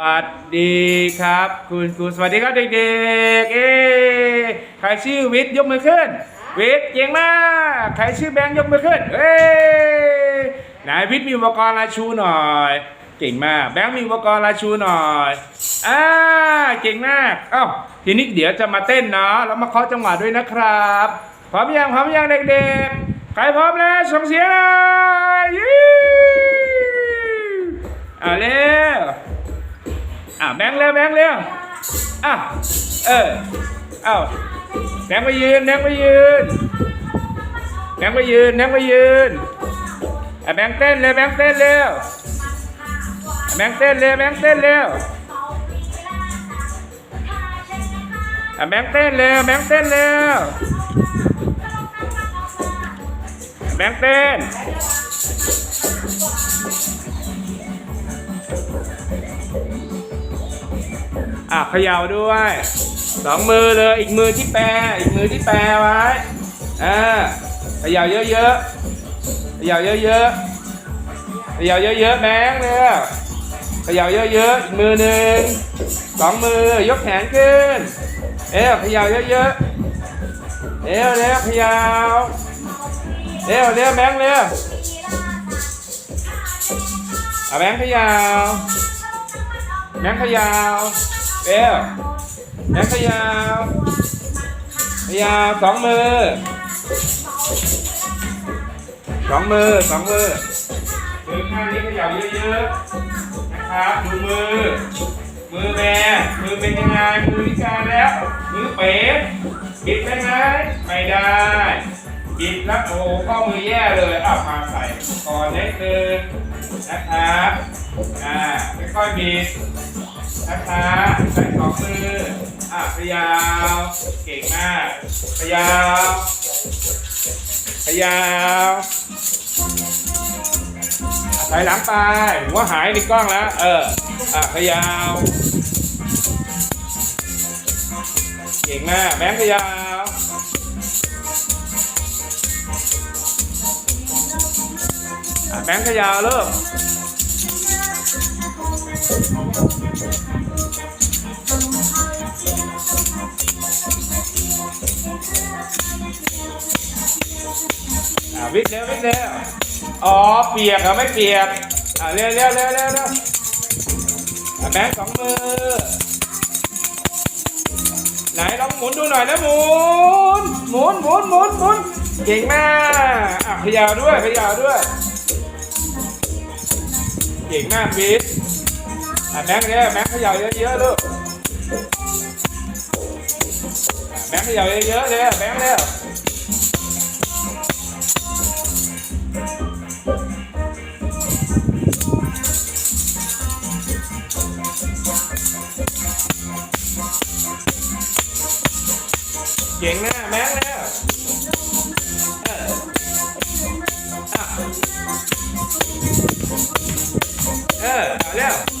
วัสดีครับ คุณครูสวัสดีครับเด็กๆ เอ๊ใครชื่อวิทย์ยกมือขึ้น วิทย์เก่งมาก ใครชื่อแบงค์ยกมือขึ้นเอ้ยไหนวิทย์มีอุปกรณ์ลาชูหน่อย เก่งมาก แบงค์มีอุปกรณ์ลาชูหน่อยอ่าเก่งมากเอ้าทีนี้เดี๋ยวจะมาเต้นเนาะแล้วมาเคาะจังหวะด้วยนะครับพร้อมยังพร้อมยังเด็กๆ ใครพร้อมแล้วส่งเสียงหน่อยอ่าเร็ว อะแบงค์เร็วแบงค์เร็วอะเออเอ้าแบงค์ไปยืนแบงค์ไปยืนแบงค์ไปยืนแบงค์ไปยืนอะแบงค์เต้นเร็วแบงค์เต้นเร็วแบงค์เต้นเร็วแบงค์เต้นเร็วอะแบงค์เต้นเร็วแบงค์เต้นเร็วแบงค์เต้น อะเขย่าด้วยสองมือเลยอีกมือที่แปรอีกมือที่แปรไว้อ่าเขย่าเยอะๆเขย่าเยอะๆเขย่าเยอะๆแบงค์เลยขย่าเยอะๆอีกมือหนึ่งสองมือยกแขนขึ้น เอวขย่าเยอะๆเอวเร็วเขย่าเอวเร็วแบงค์เร็วอะแบงค์เขย่าแบงค์ขยาว เอวแบงค์ขยาวขยาวสองมือสองมือสองมือมือข้างนี้ขยาวเยอะๆนะครับดูมือ มือแม่มือเป็นยังไงมือพิการแล้ว มือเป๋บิดได้ไหมไม่ได้บิดแล้วโอ้ข้อมือแย่เลยอะมาใส่ก่อนนิดนึงนะครับอ่าค่อยๆบิด นะคะใช้สองมืออะพยาวเก่งมากพยาวพยาวอะถอยหลังไปหัวหายในกล้องแล้ว เอออะพยาวเก่งมากแบงค์พยาวแบงค์พยาวเริ่ม อ่าวิ่งเร็ววิ่งเร็วอ๋อเปียกเหรอไม่เปียกอ่าเร็วเร็วเร็วเร็วเร็วอะแบงค์สองมือ ไหนลองหมุนดูหน่อยนะหมุนหมุนหมุนหมุนหมุนเก่งมากอะขยาวด้วยขยาวด้วย เก่งมากฟิต อะแบงค์เนี่ยแบงค์ขยาวเยอะๆลูกอะแบงค์ขยาวเยอะๆเลยแบงค์เร็วเก่งนะแม็กซ์แล้วเอออะเออเอาแล้ว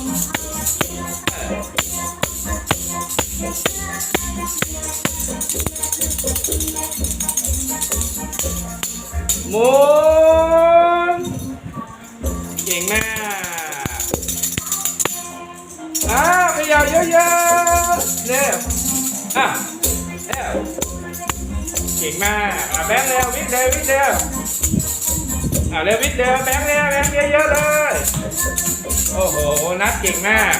นเก่งมากอ่าขยับเยอะๆเนี่ยอะเร็วเก่งมากอะแบงค์เร็ววิทย์เร็ววิทย์เร็วอะเร็ววิทย์เร็วแบงค์เร็วแบงค์เยอะๆเลยโอ้โหนัดเก่งมาก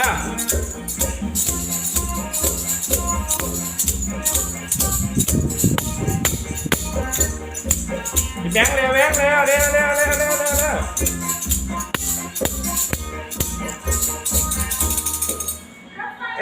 อะ แบงค์เร็วแบงค์เร็วเร็วเร็วเร็วเร็วเร็ว